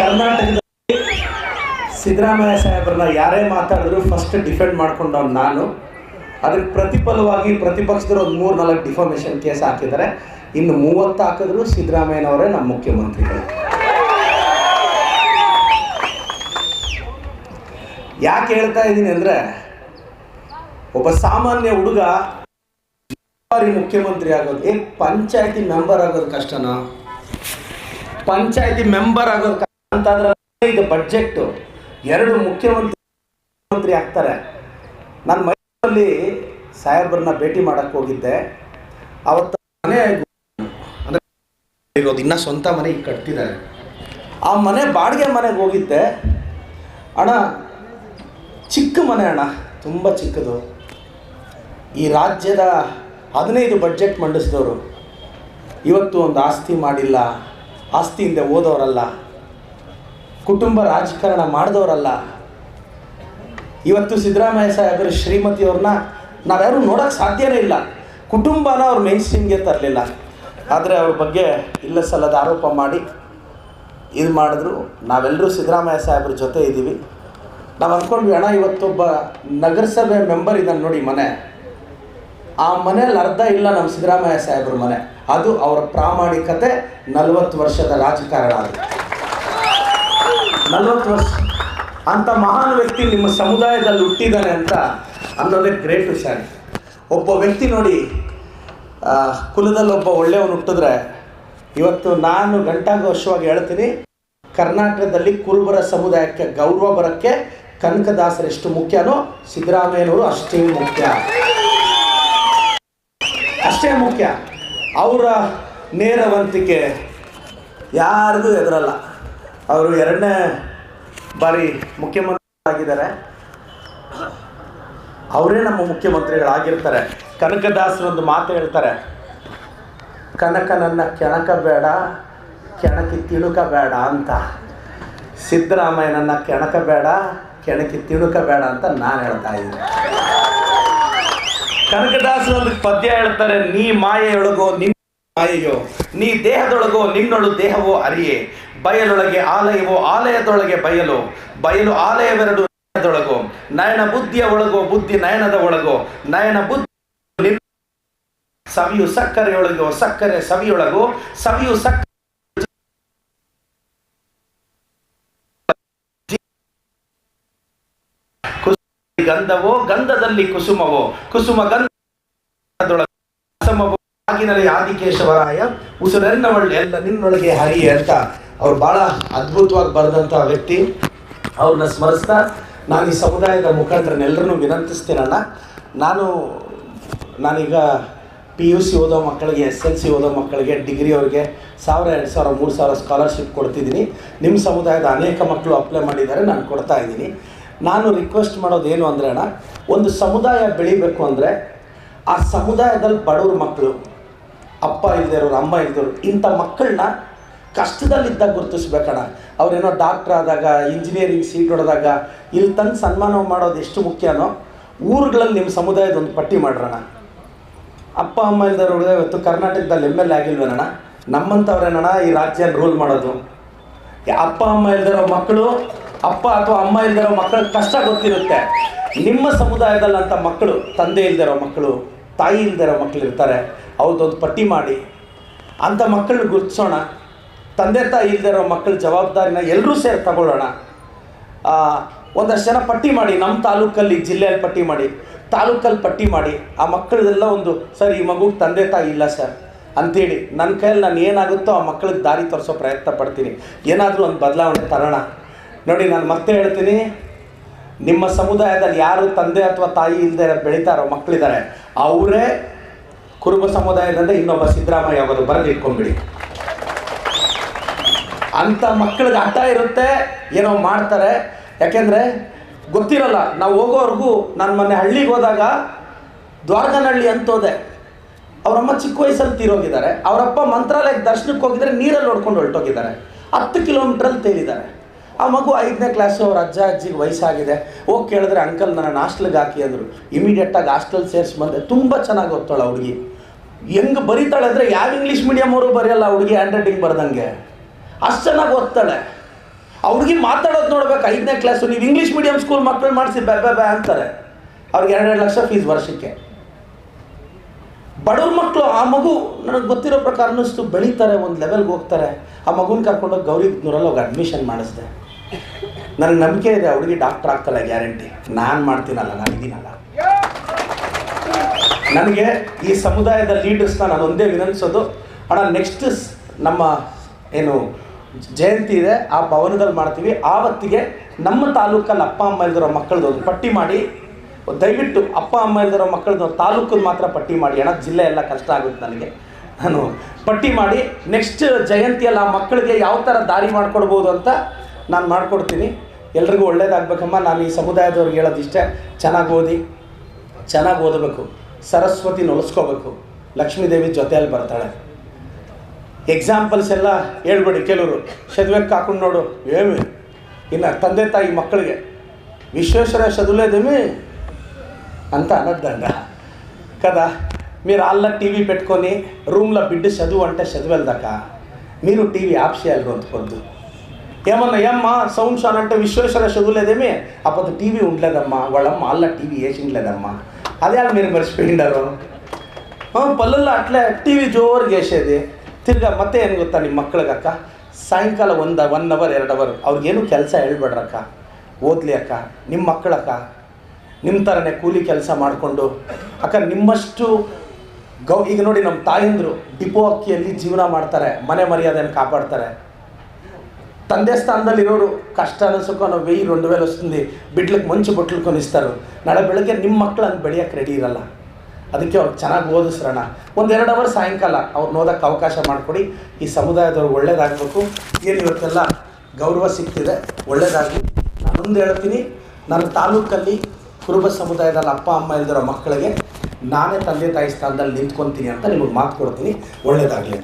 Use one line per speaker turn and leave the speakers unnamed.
ಕರ್ನಾಟಕದಲ್ಲಿ ಸಿದ್ದರಾಮಯ್ಯ ಸಾಹೇಬ್ರನ್ನ ಯಾರೇ ಮಾತಾಡಿದ್ರು ಫಸ್ಟ್ ಡಿಫೆಂಡ್ ಮಾಡ್ಕೊಂಡವ್ನು ನಾನು. ಅದಕ್ಕೆ ಪ್ರತಿಫಲವಾಗಿ ಪ್ರತಿಪಕ್ಷದವರು ಒಂದು ಮೂರು ನಾಲ್ಕು ಡಿಫಾಮೇಷನ್ ಕೇಸ್ ಹಾಕಿದ್ದಾರೆ. ಇನ್ನು ಮೂವತ್ತು ಹಾಕಿದ್ರು ಸಿದ್ದರಾಮಯ್ಯನವರೇ ನಮ್ಮ ಮುಖ್ಯಮಂತ್ರಿಗಳು. ಯಾಕೆ ಹೇಳ್ತಾ ಇದ್ದೀನಿ ಅಂದರೆ, ಒಬ್ಬ ಸಾಮಾನ್ಯ ಹುಡುಗ ಬಾರಿ ಮುಖ್ಯಮಂತ್ರಿ ಆಗೋದು. ಏ, ಪಂಚಾಯತಿ ಮೆಂಬರ್ ಆಗೋದು ಕಷ್ಟನಾ? ಪಂಚಾಯತಿ ಮೆಂಬರ್ ಆಗೋದು ಅಂತಂದ್ರೆ ಇದು ಬಜೆಟ್ ಎರಡು ಮುಖ್ಯಮಂತ್ರಿ ಮುಖ್ಯಮಂತ್ರಿ ಆಗ್ತಾರೆ. ನಾನು ಮೈಸೂರಲ್ಲಿ ಸಾಹೇಬ್ರನ್ನ ಭೇಟಿ ಮಾಡಕ್ಕೆ ಹೋಗಿದ್ದೆ. ಅವತ್ತು ಮನೆ ಅಂದರೆ ಇರೋದು ಇನ್ನೂ ಸ್ವಂತ ಮನೆ ಈಗ ಕಟ್ತಿದ್ದಾರೆ. ಆ ಮನೆ ಬಾಡಿಗೆ ಮನೆಗೆ ಹೋಗಿದ್ದೆ. ಅಣ್ಣ, ಚಿಕ್ಕ ಮನೆ ಅಣ್ಣ, ತುಂಬ ಚಿಕ್ಕದು. ಈ ರಾಜ್ಯದ ಹದಿನೈದು ಬಜೆಟ್ ಮಂಡಿಸಿದವರು. ಇವತ್ತು ಒಂದು ಆಸ್ತಿ ಮಾಡಿಲ್ಲ, ಆಸ್ತಿಯಿಂದ ಓದೋರಲ್ಲ. ಕುಟುಂಬ ರಾಜಕಾರಣ ಮಾಡಿದವರಲ್ಲ. ಇವತ್ತು ಸಿದ್ದರಾಮಯ್ಯ ಸಾಹೇಬರು ಶ್ರೀಮತಿಯವ್ರನ್ನ ನಾವ್ಯಾರು ನೋಡೋಕ್ಕೆ ಸಾಧ್ಯನೇ ಇಲ್ಲ. ಕುಟುಂಬನ ಅವ್ರ ಮೇನ್ ಸ್ಟ್ರೀಮ್ಗೆ ತರಲಿಲ್ಲ. ಆದರೆ ಅವ್ರ ಬಗ್ಗೆ ಇಲ್ಲ ಸಲ್ಲದ ಆರೋಪ ಮಾಡಿ ಇದು ಮಾಡಿದ್ರು. ನಾವೆಲ್ಲರೂ ಸಿದ್ದರಾಮಯ್ಯ ಸಾಹೇಬ್ರ ಜೊತೆ ಇದ್ದೀವಿ. ನಾವು ಅಂದ್ಕೊಂಡ್ವಿ ಅಣ್ಣ, ಇವತ್ತೊಬ್ಬ ನಗರಸಭೆ ಮೆಂಬರ್ ಇದ್ದಾನೆ ನೋಡಿ ಮನೆ. ಆ ಮನೇಲಿ ಅರ್ಧ ಇಲ್ಲ ನಮ್ಮ ಸಿದ್ದರಾಮಯ್ಯ ಸಾಹೇಬ್ರ ಮನೆ. ಅದು ಅವರ ಪ್ರಾಮಾಣಿಕತೆ ನಲವತ್ತು ವರ್ಷದ ರಾಜಕಾರಣ ಅದು ನಲವತ್ತು ವರ್ಷ. ಅಂಥ ಮಹಾನ್ ವ್ಯಕ್ತಿ ನಿಮ್ಮ ಸಮುದಾಯದಲ್ಲಿ ಹುಟ್ಟಿದ್ದಾನೆ ಅಂತ ಅನ್ನೋದೇ ಗ್ರೇಟ್ ವಿಷಯ ಒಬ್ಬ ವ್ಯಕ್ತಿ ನೋಡಿ ಕುಲದಲ್ಲಿ ಒಬ್ಬ ಒಳ್ಳೆಯವನು ಹುಟ್ಟಿದ್ರೆ, ಇವತ್ತು ನಾನು ಘಂಟಾಘೋಷವಾಗಿ ಹೇಳ್ತೀನಿ, ಕರ್ನಾಟಕದಲ್ಲಿ ಕುರುಬರ ಸಮುದಾಯಕ್ಕೆ ಗೌರವ ಬರೋಕ್ಕೆ ಕನಕದಾಸರು ಎಷ್ಟು ಮುಖ್ಯನೋ ಸಿದ್ದರಾಮಯ್ಯನವರು ಅಷ್ಟೇ ಮುಖ್ಯ. ಅಷ್ಟೇ ಮುಖ್ಯ. ಅವರ ನೇರವಂತಿಕೆ ಯಾರಿಗೂ ಎದುರಲ್ಲ. ಅವರು ಎರಡನೇ ಬಾರಿ ಮುಖ್ಯಮಂತ್ರಿ ಆಗಿದ್ದಾರೆ ಅವರೇ ನಮ್ಮ ಮುಖ್ಯಮಂತ್ರಿಗಳಾಗಿರ್ತಾರೆ. ಕನಕದಾಸರೊಂದು ಮಾತು ಹೇಳ್ತಾರೆ. ಕನಕ ನನ್ನ ಕೆಣಕ ಬೇಡ, ಕೆಣಕಿ ತಿಳುಕ ಬೇಡ ಅಂತ. ಸಿದ್ದರಾಮಯ್ಯನನ್ನ ಕೆಣಕ ಬೇಡ, ಕೆಣಕಿ ತಿಳುಕ ಬೇಡ ಅಂತ ನಾನು ಹೇಳ್ತಾ ಇದ್ದೀನಿ. ಕನಕದಾಸರೊಂದು ಪದ್ಯ ಹೇಳ್ತಾರೆ, ನೀ ಮಾಯೆಯೊಳಗೋ ನಿನ್ನ ಮಾಯೆಯೋ ನೀ ದೇಹದೊಳಗೋ, ನಿನ್ನೊಳು ದೇಹವೋ ಅರಿಯೇ. ಬಯಲೊಳಗೆ ಆಲಯವೋ, ಆಲಯದೊಳಗೆ ಬಯಲು. ಬಯಲು ಆಲಯವೆರಡು ನಯನದೊಳಗೋ. ನಯನ ಬುದ್ಧಿಯ ಒಳಗೋ, ಬುದ್ಧಿ ನಯನದ ಒಳಗೋ. ನಯನ ಬುದ್ಧಿ ಸವಿಯು ಸಕ್ಕರೆಯೊಳಗೋ, ಸಕ್ಕರೆ ಸವಿಯೊಳಗೋ. ಸವಿಯು ಸಕ್ಕರೆ ಗಂಧವೋ, ಗಂಧದಲ್ಲಿ ಕುಸುಮವೋ. ಕುಸುಮ ಗಂಧದೊಳಗೆ ಆಗಿನಲ್ಲಿ ಆದಿಕೇಶವರಾಯ ಉಸಿರೆನ್ನವಳ್ಳಿ ಎಲ್ಲ ನಿನ್ನೊಳಗೆ ಹರಿ ಅಂತ ಅವ್ರು ಭಾಳ ಅದ್ಭುತವಾಗಿ ಬರೆದಂಥ ವ್ಯಕ್ತಿ. ಅವ್ರನ್ನ ಸ್ಮರಿಸ್ತಾ ನಾನು ಈ ಸಮುದಾಯದ ಮುಖಂಡರನ್ನೆಲ್ಲರನ್ನೂ ವಿನಂತಿಸ್ತೀನಣ್ಣ. ನಾನು, ನಾನೀಗ ಪಿ ಯು ಸಿ ಓದೋ ಮಕ್ಕಳಿಗೆ ಎಸ್ ಎಲ್ ಸಿ ಓದೋ ಮಕ್ಕಳಿಗೆ, ಡಿಗ್ರಿ ಅವ್ರಿಗೆ ಸಾವಿರ, ಎರಡು ಸಾವಿರ, ಮೂರು ಸಾವಿರ ಸ್ಕಾಲರ್ಶಿಪ್ ಕೊಡ್ತಿದ್ದೀನಿ. ನಿಮ್ಮ ಸಮುದಾಯದ ಅನೇಕ ಮಕ್ಕಳು ಅಪ್ಲೈ ಮಾಡಿದ್ದಾರೆ, ನಾನು ಕೊಡ್ತಾ ಇದ್ದೀನಿ. ನಾನು ರಿಕ್ವೆಸ್ಟ್ ಮಾಡೋದು ಏನು ಅಂದರೆ ಅಣ್ಣ, ಒಂದು ಸಮುದಾಯ ಬೆಳಿಬೇಕು ಅಂದರೆ ಆ ಸಮುದಾಯದಲ್ಲಿ ಬಡವ್ರ ಮಕ್ಕಳು ಅಪ್ಪ ಇಲ್ದಿರೋರು ಅಮ್ಮ ಇಲ್ದಿರೋರು ಇಂಥ ಮಕ್ಕಳನ್ನ ಕಷ್ಟದಲ್ಲಿದ್ದಾಗ ಗುರುತಿಸ್ಬೇಕಣ್ಣ ಅವರೇನೋ ಡಾಕ್ಟ್ರ್ ಆದಾಗ ಇಂಜಿನಿಯರಿಂಗ್ ಸೀಟ್ ಹೊಡೆದಾಗ, ಇಲ್ಲಿ ತಂದು ಸನ್ಮಾನ ಮಾಡೋದು ಎಷ್ಟು ಮುಖ್ಯನೋ, ಊರುಗಳಲ್ಲಿ ನಿಮ್ಮ ಸಮುದಾಯದ ಒಂದು ಪಟ್ಟಿ ಮಾಡ್ರಣ. ಅಪ್ಪ, ಅಮ್ಮ ಇಲ್ದವ್ರು ಹುಡುಗ ಇವತ್ತು ಕರ್ನಾಟಕದಲ್ಲಿ ಎಂ ಎಲ್ ಎ ಆಗಿಲ್ವೇನಣ್ಣ? ನಮ್ಮಂಥವ್ರೇನಣ್ಣ ಈ ರಾಜ್ಯ ರೂಲ್ ಮಾಡೋದು. ಅಪ್ಪ, ಅಮ್ಮ ಇಲ್ದಿರೋ ಮಕ್ಕಳು, ಅಪ್ಪ ಅಥವಾ ಅಮ್ಮ ಇಲ್ದಿರೋ ಮಕ್ಕಳ ಕಷ್ಟ ಗೊತ್ತಿರುತ್ತೆ. ನಿಮ್ಮ ಸಮುದಾಯದಲ್ಲಂಥ ಮಕ್ಕಳು, ತಂದೆ ಇಲ್ದಿರೋ ಮಕ್ಕಳು, ತಾಯಿ ಇಲ್ದಿರೋ ಮಕ್ಕಳು ಇರ್ತಾರೆ ಅವ್ರದ್ದೊಂದು ಪಟ್ಟಿ ಮಾಡಿ ಅಂಥ ಮಕ್ಕಳನ್ನ ಗುರುತಿಸೋಣ, ತಂದೆ ತಾಯಿ ಇರೋ ಮಕ್ಕಳ ಜವಾಬ್ದಾರಿನ ಎಲ್ಲರೂ ಸೇರಿ ತಗೊಳ್ಳೋಣ. ಒಂದಷ್ಟು ಜನ ಪಟ್ಟಿ ಮಾಡಿ ನಮ್ಮ ತಾಲೂಕಲ್ಲಿ ಜಿಲ್ಲೆಯಲ್ಲಿ ಪಟ್ಟಿ ಮಾಡಿ, ತಾಲೂಕಲ್ಲಿ ಪಟ್ಟಿ ಮಾಡಿ, ಆ ಮಕ್ಕಳದೆಲ್ಲ ಒಂದು, ಸರ್, ಈ ಮಗುಗೆ ತಂದೆ ತಾಯಿ ಇಲ್ಲ, ಸರ್. ಅಂಥೇಳಿ ನನ್ನ ಕೈಯಲ್ಲಿ ನಾನು ಏನಾಗುತ್ತೋ ಆ ಮಕ್ಕಳಿಗೆ ದಾರಿ ತೋರಿಸೋ ಪ್ರಯತ್ನ ಪಡ್ತೀನಿ. ಏನಾದರೂ ಒಂದು ಬದಲಾವಣೆ ತರೋಣ. ನೋಡಿ, ನಾನು ಮತ್ತೆ ಹೇಳ್ತೀನಿ, ನಿಮ್ಮ ಸಮುದಾಯದಲ್ಲಿ ಯಾರು ತಂದೆ ಅಥವಾ ತಾಯಿ ಇಲ್ಲದೆ ಬೆಳೀತಾರೋ ಮಕ್ಕಳಿದ್ದಾರೆ, ಅವರೇ ಕುರುಬ ಸಮುದಾಯದಿಂದ ಇನ್ನೊಬ್ಬ ಸಿದ್ದರಾಮಯ್ಯ ಅವರು ಬರೆದಿಟ್ಕೊಂಡ್ಬಿಡಿ ಅಂಥ ಮಕ್ಕಳಿಗೆ ಹಠ ಇರುತ್ತೆ, ಏನೋ ಮಾಡ್ತಾರೆ. ಯಾಕೆಂದರೆ ಗೊತ್ತಿರಲ್ಲ, ನಾವು ಹೋಗೋವರೆಗೂ ನಾನು ಮೊನ್ನೆ ಹಳ್ಳಿಗೆ ಹೋದಾಗ ದ್ವಾರಕನಹಳ್ಳಿ ಅಂತ ಹೋದೆ. ಅವರಮ್ಮ ಚಿಕ್ಕ ವಯಸ್ಸಲ್ಲಿ ತೀರೋಗಿದ್ದಾರೆ. ಅವರಪ್ಪ ಮಂತ್ರಾಲಯಕ್ಕೆ ದರ್ಶನಕ್ಕೆ ಹೋಗಿದ್ರೆ ನೀರಲ್ಲಿ ನೋಡ್ಕೊಂಡು ಹೊರಟೋಗಿದ್ದಾರೆ. ಹತ್ತು ಕಿಲೋಮೀಟ್ರಲ್ಲಿ ತೇಲಿದ್ದಾರೆ. ಆ ಮಗು ಐದನೇ ಕ್ಲಾಸು ಅವ್ರ ಅಜ್ಜ, ಅಜ್ಜಿಗೆ ವಯಸ್ಸಾಗಿದೆ. ಹೋಗಿ ಕೇಳಿದ್ರೆ ಅಂಕಲ್ ನನ್ನ ಹಾಸ್ಟೆಲ್ಗೆ ಹಾಕಿ ಅಂದರು. ಇಮಿಡಿಯೇಟಾಗಿ ಹಾಸ್ಟೆಲ್ ಸೇರಿಸಿ ಬಂದೆ. ತುಂಬ ಚೆನ್ನಾಗಿ ಓದ್ತಾಳೆ ಹುಡುಗಿ. ಹೆಂಗೆ ಬರೀತಾಳೆ ಅಂದರೆ ಯಾವ ಇಂಗ್ಲೀಷ್ ಮೀಡಿಯಮ್ ಅವರು ಬರೆಯಲ್ಲ ಹುಡುಗಿ ಹ್ಯಾಂಡ್ ರೈಟಿಂಗ್ ಬರ್ದಂಗೆ? ಅಷ್ಟು ಚೆನ್ನಾಗಿ ಓದ್ತಾಳೆ. ಆ ಹುಡುಗಿ ಮಾತಾಡೋದು ನೋಡ್ಬೇಕು, ಐದನೇ ಕ್ಲಾಸು ನೀವು ಇಂಗ್ಲೀಷ್ ಮೀಡಿಯಂ ಸ್ಕೂಲ್ ಮಕ್ಕಳು ಮಾಡಿಸಿ ಬ್ಯಾ ಬ್ಯಾ ಅಂತಾರೆ. ಅವ್ರಿಗೆ ಎರಡೆರಡು ಲಕ್ಷ ಫೀಸ್ ವರ್ಷಕ್ಕೆ. ಬಡವ್ರ ಮಕ್ಕಳು ಆ ಮಗು ನನಗೆ ಗೊತ್ತಿರೋ ಪ್ರಕಾರ ಅನ್ನಿಸ್ತು, ಬೆಳೀತಾರೆ, ಒಂದು ಲೆವೆಲ್ಗೆ ಹೋಗ್ತಾರೆ. ಆ ಮಗುನ ಕರ್ಕೊಂಡೋಗಿ ಗೌರಿ ನೂರಲ್ಲಿ ಹೋಗಿ ಅಡ್ಮಿಷನ್ ಮಾಡಿಸ್ದೆ. ನನಗೆ ನಂಬಿಕೆ ಇದೆ ಹುಡುಗಿ ಡಾಕ್ಟರ್ ಆಗ್ತಾಳೆ ಗ್ಯಾರಂಟಿ ನಾನು ಮಾಡ್ತೀನಲ್ಲ, ನಾನು ಇದೀನಲ್ಲ. ನನಗೆ ಈ ಸಮುದಾಯದ ಲೀಡರ್ಸ್ನ ನಾನು ಒಂದೇ ವಿನಂತಿಸೋದು. ಅಣ್ಣ ನೆಕ್ಸ್ಟ್ ನಮ್ಮ ಏನು ಜಯಂತಿ ಇದೆ, ಆ ಭವನದಲ್ಲಿ ಮಾಡ್ತೀವಿ. ಆವತ್ತಿಗೆ ನಮ್ಮ ತಾಲೂಕಲ್ಲಿ ಅಪ್ಪ, ಅಮ್ಮ ಇಲ್ದಿರೋ ಮಕ್ಕಳದ್ದು ಒಂದು ಪಟ್ಟಿ ಮಾಡಿ. ದಯವಿಟ್ಟು ಅಪ್ಪ, ಅಮ್ಮ ಇಲ್ದಿರೋ ಮಕ್ಕಳದ್ದು ತಾಲೂಕದ್ದು ಮಾತ್ರ ಪಟ್ಟಿ ಮಾಡಿ. ಅಣ್ಣ, ಜಿಲ್ಲೆ ಎಲ್ಲ ಕಷ್ಟ ಆಗುತ್ತೆ ನನಗೆ. ನಾನು ಪಟ್ಟಿ ಮಾಡಿ ನೆಕ್ಸ್ಟ್ ಜಯಂತಿಯಲ್ಲಿ ಆ ಮಕ್ಕಳಿಗೆ ಯಾವ ಥರ ದಾರಿ ಮಾಡಿಕೊಡ್ಬೋದು ಅಂತ ನಾನು ಮಾಡಿಕೊಡ್ತೀನಿ. ಎಲ್ರಿಗೂ ಒಳ್ಳೇದಾಗಬೇಕಮ್ಮ. ನಾನು ಈ ಸಮುದಾಯದವ್ರಿಗೆ ಹೇಳೋದು ಇಷ್ಟೇ ಚೆನ್ನಾಗಿ ಓದಿ, ಚೆನ್ನಾಗಿ ಓದಬೇಕು. ಸರಸ್ವತಿ ನೊಲಸ್ಕೋಬೇಕು ಲಕ್ಷ್ಮೀದೇವಿ ಜೊತೆಯಲ್ಲಿ ಬರ್ತಾಳೆ. ಎಕ್ಸಾಂಪಲ್ಸ್ ಎಲ್ಲ ಹೇಳ್ಬೇಡಿ ಕೆಲವರು. ಚದುವೆ ಹಾಕೊಂಡು ನೋಡು. ಏಮಿ? ಇನ್ನು ತಂದೆ ತಾಯಿ ಮಕ್ಕಳಿಗೆ. ವಿಶ್ವೇಶ್ವರ ಶದುಲೇದೇಮಿ ಅಂತ ಅನ್ನದ್ದಂಡ ಕದಾ? ಮೀರು ಅಲ್ಲ ಟಿ ವಿ ಪೆಟ್ಕೊನಿ ರೂಮ್ಲ ಬಿಡ್ಡು ಸದು ಅಂತ ಸದುವೆಲ್ದಕ್ಕ ನೀನು ಟಿ ವಿ ಆಪ್ಸೇ ಅಂತ ಅಂತಕೊಂಡು ಏಮನ್ನ ಎಮ್ಮ ಸೌಂಡ್ ಸಾನ್ ಅಂತ ವಿಶ್ವೇಶ್ವರ ಶದುಲೇದೇಮಿ ಅಪ್ಪದ ಟಿ ವಿ ಉಂಡ್ಲೇದಮ್ಮ, ಒಳಮ್ಮ ಅಲ್ಲ ಟಿ ವಿ ಏಸಿಂಗ್ಲೇದಮ್ಮ అదే వాళ్ళు మీరు మర్చిపోయిండారు ఆ, పల్లెల్లో అట్లే టీవీ జోరుగా వేసేది ತಿರ್ಗಾ ಮತ್ತೆ ಏನು ಗೊತ್ತಾ ನಿಮ್ಮ ಮಕ್ಳಿಗಕ್ಕ ಸಾಯಂಕಾಲ ಒಂದು ಒನ್ ಅವರ್ ಎರಡು ಅವರ್ ಅವ್ರಿಗೇನು ಕೆಲಸ ಹೇಳ್ಬೇಡ್ರಕ್ಕ ಓದ್ಲಿ ಅಕ್ಕ ನಿಮ್ಮ ಮಕ್ಕಳಕ್ಕ ನಿಮ್ಮ ಥರನೇ ಕೂಲಿ ಕೆಲಸ ಮಾಡಿಕೊಂಡು ಅಕ್ಕ ನಿಮ್ಮಷ್ಟು ಗೌ ಈಗ ನೋಡಿ ನಮ್ಮ ತಾಯಂದರು ಡಿಪೋ ಅಕ್ಕಿಯಲ್ಲಿ ಜೀವನ ಮಾಡ್ತಾರೆ ಮನೆ ಮರ್ಯಾದೆಯನ್ನು ಕಾಪಾಡ್ತಾರೆ ತಂದೆ ಸ್ಥಾನದಲ್ಲಿ ಇರೋರು ಕಷ್ಟ ಸುಖನ ವೆಯ್ಯಿ ರೊಂಡು వేలు ವಸ್ತುಂದು ಬಿಡ್ಲಿಕ್ಕೆ ಮುಂಚೆ బొట్లు ಕೊನಿಸ್ತಾರೆ. ನಾಳೆ ಬೆಳಗ್ಗೆ ನಿಮ್ಮ ಮಕ್ಕಳು ಹಂಗೆ ಬೆಳೆಯೋಕ್ಕೆ ರೆಡಿ ಇರಲ್ಲ. ಅದಕ್ಕೆ ಅವ್ರು ಚೆನ್ನಾಗಿ ಓದಿಸ್ರಣ ಒಂದೆರಡು ಅವರ್ ಸಾಯಂಕಾಲ ಅವ್ರು ಓದೋಕ್ಕೆ ಅವಕಾಶ ಮಾಡಿಕೊಡಿ. ಈ ಸಮುದಾಯದವ್ರು ಒಳ್ಳೇದಾಗಬೇಕು. ಏನು ಇವತ್ತೆಲ್ಲ ಗೌರವ ಸಿಗ್ತಿದೆ ಒಳ್ಳೇದಾಗಲಿ. ನಾನು ಮುಂದೆ ಹೇಳ್ತೀನಿ ನನ್ನ ತಾಲೂಕಲ್ಲಿ ಕುರುಬ ಸಮುದಾಯದಲ್ಲಿ ಅಪ್ಪ, ಅಮ್ಮ ಇಲ್ದಿರೋ ಮಕ್ಕಳಿಗೆ ನಾನೇ ತಂದೆ ತಾಯಿ ಸ್ಥಾನದಲ್ಲಿ ನಿಂತ್ಕೊತೀನಿ ಅಂತ ನಿಮಗೆ ಮಾತು ಕೊಡ್ತೀನಿ. ಒಳ್ಳೇದಾಗಲಿ.